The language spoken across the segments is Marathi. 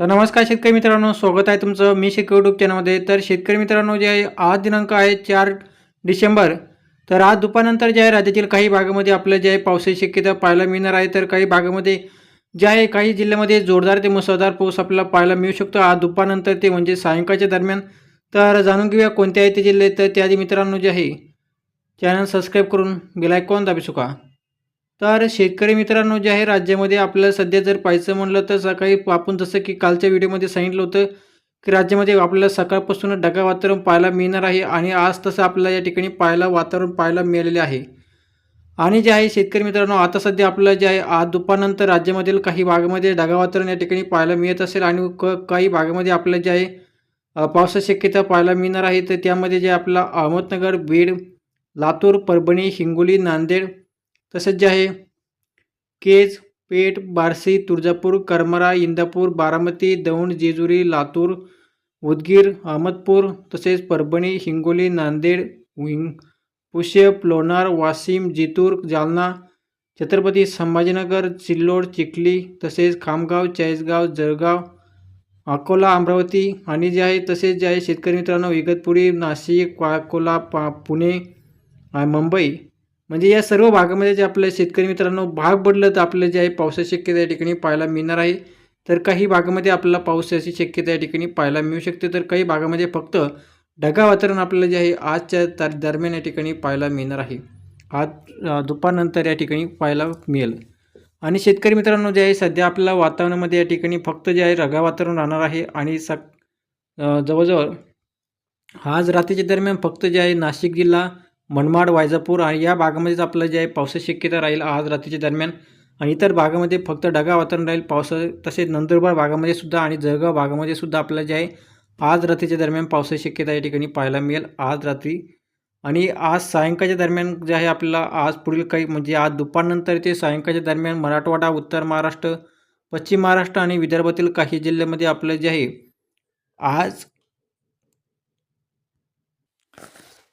तर नमस्कार शेतकरी मित्रांनो स्वागत आहे तुमचं मी शेतकरी युट्यूब चॅनलमध्ये. तर शेतकरी मित्रांनो जे आहे आज दिनांक आहे चार डिसेंबर. तर आज दुपारनंतर जे आहे राज्यातील काही भागामध्ये आपलं जे आहे पावसाची शक्यता पाहायला मिळणार आहे. तर काही भागामध्ये जे आहे काही जिल्ह्यामध्ये जोरदार ते मुसळधार पाऊस आपल्याला पाहायला मिळू शकतो. आज दुपारनंतर ते म्हणजे सायंकाळच्या दरम्यान. तर जाणून घेऊया कोणते आहे ते जिल्हे. तर त्याआधी मित्रांनो जे आहे चॅनल सबस्क्राईब करून बेल दाबी चुका तर शेतकरी मित्रांनो जे आहे राज्यामध्ये आपल्याला सध्या जर पाहायचं म्हणलं तर सकाळी आपण जसं की कालच्या व्हिडिओमध्ये सांगितलं होतं की राज्यामध्ये आपल्याला सकाळपासून ढगाळ वातावरण पाहायला मिळणार आहे आणि आज तसं आपल्याला या ठिकाणी पाहायला वातावरण पाहायला मिळालेले आहे. आणि जे आहे शेतकरी मित्रांनो आता सध्या आपलं जे आहे आज दुपारनंतर राज्यामधील काही भागामध्ये ढगाळ वातावरण या ठिकाणी पाहायला मिळत असेल आणि क काही भागामध्ये आपलं जे आहे पावसा पावसाची शक्यता पाहायला मिळणार आहे. तर त्यामध्ये जे आपला अहमदनगर बीड लातूर परभणी हिंगोली नांदेड तसेच जे आहे केज पेठ बार्शी तुळजापूर करमरा इंदापूर बारामती दौंड जेजुरी लातूर उदगीर अहमदपूर तसेच परभणी हिंगोली नांदेड विंग पुष्यप लोणार वाशिम जितूर जालना छत्रपती संभाजीनगर सिल्लोड चिखली तसेच खामगाव चाळीसगाव जळगाव अकोला अमरावती आणि जे आहे तसेच जे आहे शेतकरी मित्रांनो इगतपुरी नाशिक अकोला पा पुणे मुंबई. म्हणजे या सर्व भागामध्ये जे आपल्या शेतकरी मित्रांनो भाग पडलं तर आपलं जे आहे पावसाची शक्यता या ठिकाणी पाहायला मिळणार आहे. तर काही भागामध्ये आपल्याला पावसाची शक्यता या ठिकाणी पाहायला मिळू शकते. तर काही भागामध्ये फक्त ढगा वातावरण आपल्याला जे आहे आजच्या तार दरम्यान या ठिकाणी पाहायला मिळणार आहे. आज दुपारनंतर या ठिकाणी पाहायला मिळेल. आणि शेतकरी मित्रांनो जे आहे सध्या आपल्याला वातावरणामध्ये या ठिकाणी फक्त जे आहे रगा वातावरण राहणार आहे. आणि सक जवळजवळ आज रात्रीच्या दरम्यान फक्त जे आहे नाशिक जिल्हा मनमाड वायजापूर आणि या भागामध्येच आपलं जे आहे पावसाची शक्यता राहील आज रात्रीच्या दरम्यान. आणि इतर भागामध्ये फक्त ढगा वातावरण राहील पावसा तसेच नंदुरबार भागामध्ये सुद्धा आणि जळगाव भागामध्ये सुद्धा आपलं जे आहे आज रात्रीच्या दरम्यान पावसाची शक्यता या ठिकाणी पाहायला मिळेल आज रात्री. आणि आज सायंकाळच्या दरम्यान जे आहे आपल्याला आज पुढील काही म्हणजे आज दुपारनंतर ते सायंकाळच्या दरम्यान मराठवाडा उत्तर महाराष्ट्र पश्चिम महाराष्ट्र आणि विदर्भातील काही जिल्ह्यामध्ये आपलं जे आहे आज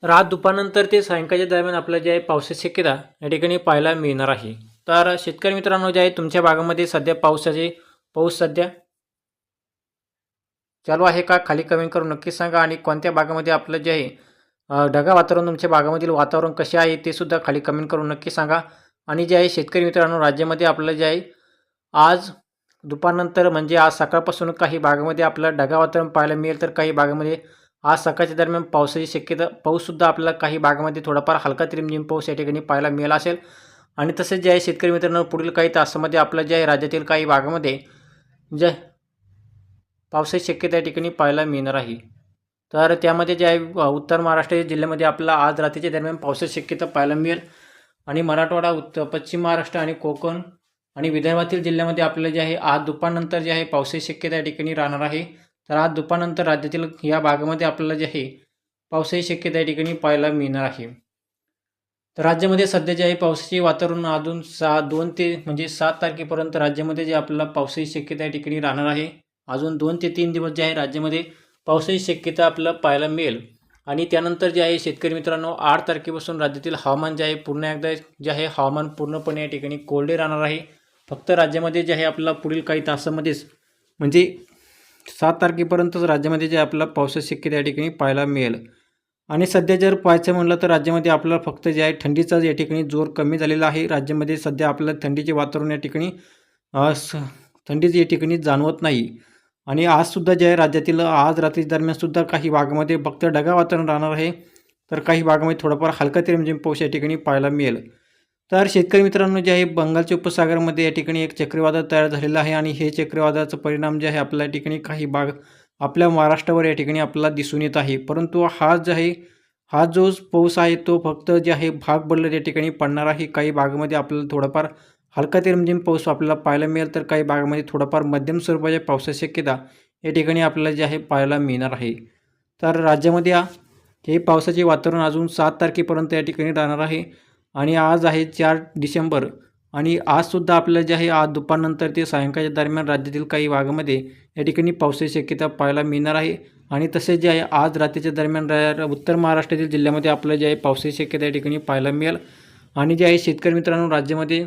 रात दुपारनंतर ते सायंकाळच्या दरम्यान आपलं जे आहे पावसाची शक्यता या ठिकाणी पाहायला मिळणार आहे. तर शेतकरी मित्रांनो जे आहे तुमच्या भागामध्ये सध्या पावसाचे पाऊस सध्या चालू आहे का? खाली कमेंट करून नक्कीच सांगा. आणि कोणत्या भागामध्ये आपलं जे आहे ढगा वातावरण तुमच्या भागामधील वातावरण कसे आहे ते सुद्धा खाली कमेंट करून नक्की सांगा. आणि जे आहे शेतकरी मित्रांनो राज्यामध्ये आपलं जे आहे आज दुपारनंतर म्हणजे आज सकाळपासून काही भागामध्ये आपलं ढगा वातावरण पाहायला मिळेल. तर काही भागामध्ये आज सकाळच्या दरम्यान पावसाची शक्यता पाऊससुद्धा आपल्याला काही भागामध्ये थोडाफार हलका रिमझिम पाऊस या ठिकाणी पाहायला मिळाला असेल. आणि तसेच जे आहे शेतकरी मित्रांनो पुढील काही तासामध्ये आपलं जे आहे राज्यातील काही भागामध्ये जे पावसाची शक्यता या ठिकाणी पाहायला मिळणार आहे. तर त्यामध्ये जे आहे उत्तर महाराष्ट्र जिल्ह्यामध्ये आपला आज रात्रीच्या दरम्यान पावसाची शक्यता पाहायला मिळेल. आणि मराठवाडा उत्तर पश्चिम महाराष्ट्र आणि कोकण आणि विदर्भातील जिल्ह्यामध्ये आपलं जे आहे आज दुपारनंतर जे आहे पावसाची शक्यता या ठिकाणी राहणार आहे. तर आज दुपारनंतर राज्यातील या भागामध्ये आपल्याला जे आहे पावसाची शक्यता या ठिकाणी पाहायला मिळणार आहे. तर राज्यामध्ये सध्या जे आहे पावसाचे वातावरण अजून सहा दोन ते म्हणजे सात तारखेपर्यंत राज्यामध्ये जे आपल्याला पावसाची शक्यता या ठिकाणी राहणार आहे. अजून दोन ते तीन दिवस जे आहे राज्यामध्ये पावसाची शक्यता आपल्याला पाहायला मिळेल. आणि त्यानंतर जे आहे शेतकरी मित्रांनो आठ तारखेपासून राज्यातील हवामान जे आहे पूर्ण एकदा जे आहे हवामान पूर्णपणे या ठिकाणी कोरडे राहणार आहे. फक्त राज्यामध्ये जे आहे आपल्याला पुढील काही तासामध्येच म्हणजे सात तारखेपर्यंतच राज्यामध्ये जे आपला पावसाची शक्यता या ठिकाणी पाहायला मिळेल. आणि सध्या जर पाहायचं म्हणलं तर राज्यामध्ये आपल्याला फक्त जे आहे थंडीचा या ठिकाणी जोर कमी झालेला आहे. राज्यामध्ये सध्या आपल्याला थंडीचे वातावरण या ठिकाणी थंडीच स या ठिकाणी जाणवत नाही. आणि आजसुद्धा जे आहे राज्यातील आज रात्री दरम्यानसुद्धा काही भागामध्ये फक्त ढगा वातावरण राहणार आहे. तर काही भागामध्ये थोडाफार हलका ते रिमझिम पाऊस या ठिकाणी पाहायला मिळेल. तर शेतकरी मित्रांनो जे आहे बंगालच्या उपसागरामध्ये या ठिकाणी एक चक्रीवादळ तयार झालेलं आहे आणि हे चक्रीवादळाचा परिणाम जे आहे आपल्या या ठिकाणी काही भाग आपल्या महाराष्ट्रावर या ठिकाणी आपल्याला दिसून येत आहे. परंतु हा जो आहे हा जो पाऊस आहे तो फक्त जे आहे भाग बदलत या ठिकाणी पडणार आहे. काही भागामध्ये आपल्याला थोडाफार हलका ते रिमझिम पाऊस आपल्याला पाहायला मिळेल तर काही भागामध्ये थोडाफार मध्यम स्वरूपाच्या पावसाची शक्यता या ठिकाणी आपल्याला जे आहे पाहायला मिळणार आहे. तर राज्यामध्ये हे पावसाचे वातावरण अजून सात तारखेपर्यंत या ठिकाणी राहणार आहे. आणि आज आहे चार डिसेंबर. आणि आजसुद्धा आपल्याला जे आहे आज दुपारनंतर ते सायंकाळच्या दरम्यान राज्यातील काही भागामध्ये या ठिकाणी पावसाची शक्यता पाहायला मिळणार आहे. आणि तसेच जे आहे आज रात्रीच्या दरम्यान रा- उत्तर महाराष्ट्रातील जिल्ह्यामध्ये आपल्याला जे आहे पावसाची शक्यता या ठिकाणी पाहायला मिळेल. आणि जे आहे शेतकरी मित्रांनो राज्यामध्ये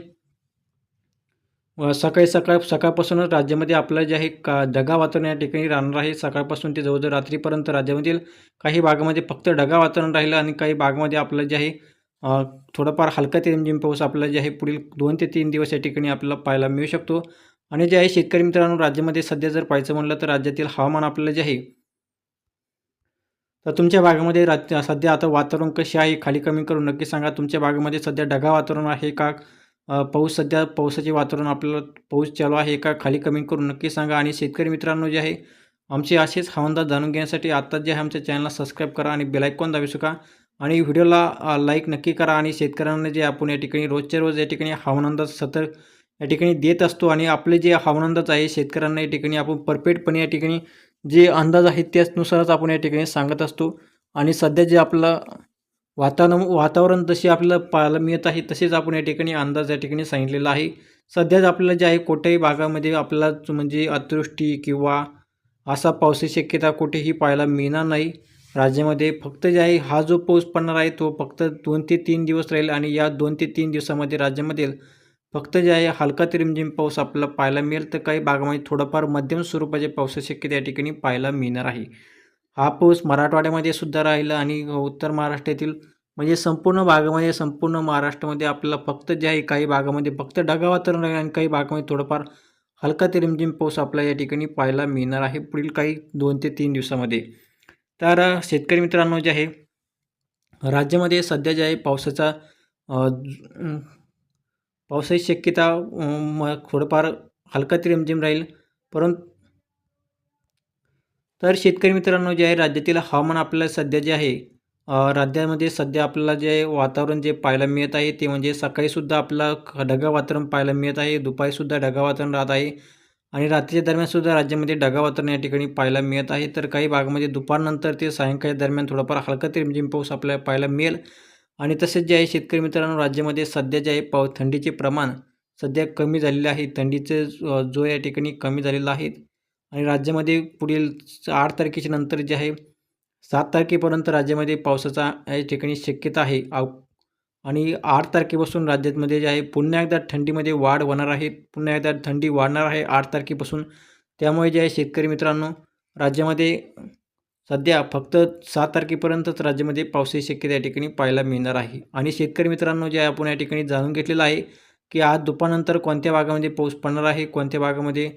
सकाळी सकाळ सकाळपासूनच राज्यामध्ये आपलं जे आहे का ढगा वातावरण या ठिकाणी राहणार आहे. सकाळपासून ते जवळजवळ रात्रीपर्यंत राज्यामधील काही भागामध्ये फक्त ढगा वातावरण राहिलं आणि काही भागामध्ये आपलं जे आहे थोडंफार हलका ते रिमझिम पाऊस आपल्याला जे आहे पुढील दोन ते तीन दिवस या ठिकाणी आपल्याला पाहायला मिळू शकतो. आणि जे आहे शेतकरी मित्रांनो राज्यामध्ये सध्या जर पाहायचं म्हणलं तर राज्यातील हवामान आपल्याला जे आहे तर तुमच्या भागामध्ये राज्य सध्या आता वातावरण कसे आहे खाली कमी करून नक्की सांगा. तुमच्या भागामध्ये सध्या ढगा वातावरण आहे का? पाऊस सध्या पावसाचे वातावरण आपल्याला पाऊस चालू आहे का? खाली कमी करून नक्की सांगा. आणि शेतकरी मित्रांनो जे आहे आमचे असेच हवानदार जाणून घेण्यासाठी आत्ताच जे आहे आमच्या चॅनलला सबस्क्राईब करा आणि बेलायकॉन दाबी शका आणि व्हिडिओला लाईक नक्की करा आणि शेतकऱ्यांना जे आपण या ठिकाणी रोजच्या रोज या ठिकाणी हवानंदाज अंदाज सतत या ठिकाणी देत असतो आणि आपले जे हवानंदाज आहे शेतकऱ्यांना या ठिकाणी आपण परफेक्टपणे या ठिकाणी जे अंदाज आहेत त्याचनुसारच आपण या ठिकाणी सांगत असतो. आणि सध्या जे आपलं वातावरण वातावरण जसे आपल्याला पाहायला मिळत आहे तसेच आपण या ठिकाणी अंदाज या ठिकाणी सांगितलेला आहे. सध्याच आपल्याला जे आहे कोठ्याही भागामध्ये आपल्याला म्हणजे अतिवृष्टी किंवा असा पावसाची शक्यता कुठेही पाहायला मिळणार नाही. राज्यामध्ये फक्त जे आहे हा जो पाऊस पडणार आहे तो फक्त दोन ते तीन दिवस राहील आणि या दोन ते तीन दिवसामध्ये राज्यामध्ये फक्त जे आहे हलका ते रिमझिम पाऊस आपल्याला पाहायला मिळेल. तर काही भागामध्ये थोडंफार मध्यम स्वरूपाचे पावसाची शक्यता या ठिकाणी पाहायला मिळणार आहे. हा पाऊस मराठवाड्यामध्ये सुद्धा राहिला आणि उत्तर महाराष्ट्रातील म्हणजे संपूर्ण भागामध्ये संपूर्ण महाराष्ट्रामध्ये आपल्याला फक्त जे आहे काही भागामध्ये फक्त ढगाळ वातावरण राहील आणि काही भागामध्ये थोडंफार हलका ते रिमझिम पाऊस आपल्याला या ठिकाणी पाहायला मिळणार आहे. पुढील काही दोन ते तीन दिवसामध्ये तर शेतकरी मित्रांनो जे आहे राज्यामध्ये सध्या जे आहे पावसाचा पावसाची शक्यता म थोडंफार हलका ते रिमझिम राहील. परंतु तर शेतकरी मित्रांनो जे आहे राज्यातील हवामान आपल्याला सध्या जे आहे राज्यामध्ये सध्या आपल्याला जे वातावरण जे पाहायला मिळत आहे ते म्हणजे सकाळीसुद्धा आपल्याला ख- ढगाळ वातावरण पाहायला मिळत आहे दुपारीसुद्धा ढगाळ वातावरण राहत आहे. आणि रात्रीच्या दरम्यानसुद्धा राज्यामध्ये ढगा वातावरण या ठिकाणी पाहायला मिळत आहे. तर काही भागामध्ये दुपारनंतर ते सायंकाळी दरम्यान थोडाफार हलका ते रिमझिम पाऊस आपल्याला पाहायला मिळेल. आणि तसेच जे आहे शेतकरी मित्रांनो राज्यामध्ये सध्या जे आहे पाव थंडीचे प्रमाण सध्या कमी झालेले आहे. थंडीचे जो या ठिकाणी कमी झालेला आहे. आणि राज्यामध्ये पुढील आठ तारखेच्या नंतर जे आहे सात तारखेपर्यंत राज्यामध्ये पावसाचा या ठिकाणी शक्यता आहे. आव आणि आठ तारखेपासून राज्यातमध्ये जे आहे पुन्हा एकदा थंडीमध्ये वाढ होणार आहे. पुन्हा एकदा थंडी वाढणार आहे आठ तारखेपासून. त्यामुळे जे आहे शेतकरी मित्रांनो राज्यामध्ये सध्या फक्त सात तारखेपर्यंतच राज्यामध्ये पावसाची शक्यता या ठिकाणी पाहायला मिळणार आहे. आणि शेतकरी मित्रांनो जे आहे आपण या ठिकाणी जाणून घेतलेलं आहे की आज दुपारनंतर कोणत्या भागामध्ये पाऊस पडणार आहे कोणत्या भागामध्ये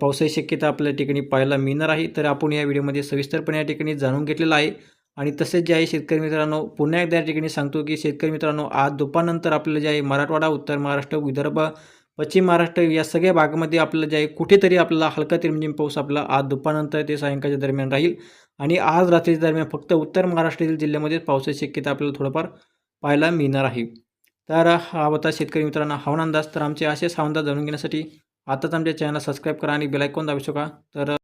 पावसाची शक्यता आपल्या ठिकाणी पाहायला मिळणार आहे तर आपण या व्हिडिओमध्ये सविस्तरपणे या ठिकाणी जाणून घेतलेलं आहे. आणि तसेच जे आहे शेतकरी मित्रांनो पुन्हा एकदा या ठिकाणी सांगतो की शेतकरी मित्रांनो आज दुपारनंतर आपलं जे आहे मराठवाडा उत्तर महाराष्ट्र विदर्भ पश्चिम महाराष्ट्र या सगळ्या भागामध्ये आपलं जे आहे कुठेतरी आपल्याला हलका ते रिमझिम पाऊस आपला आज दुपारनंतर ते सायंकाळच्या दरम्यान राहील. आणि आज रात्रीच्या दरम्यान फक्त उत्तर महाराष्ट्रातील जिल्ह्यामध्ये पावसाची शक्यता आपल्याला थोडंफार पाहायला मिळणार आहे. तर हा होता शेतकरी मित्रांनो हवामान अंदाज. तर आमचे असेच हवामान अंदाज जाणून घेण्यासाठी आताच आमच्या चॅनल सबस्क्राईब करा आणि बेलायकॉन दाबू शका तर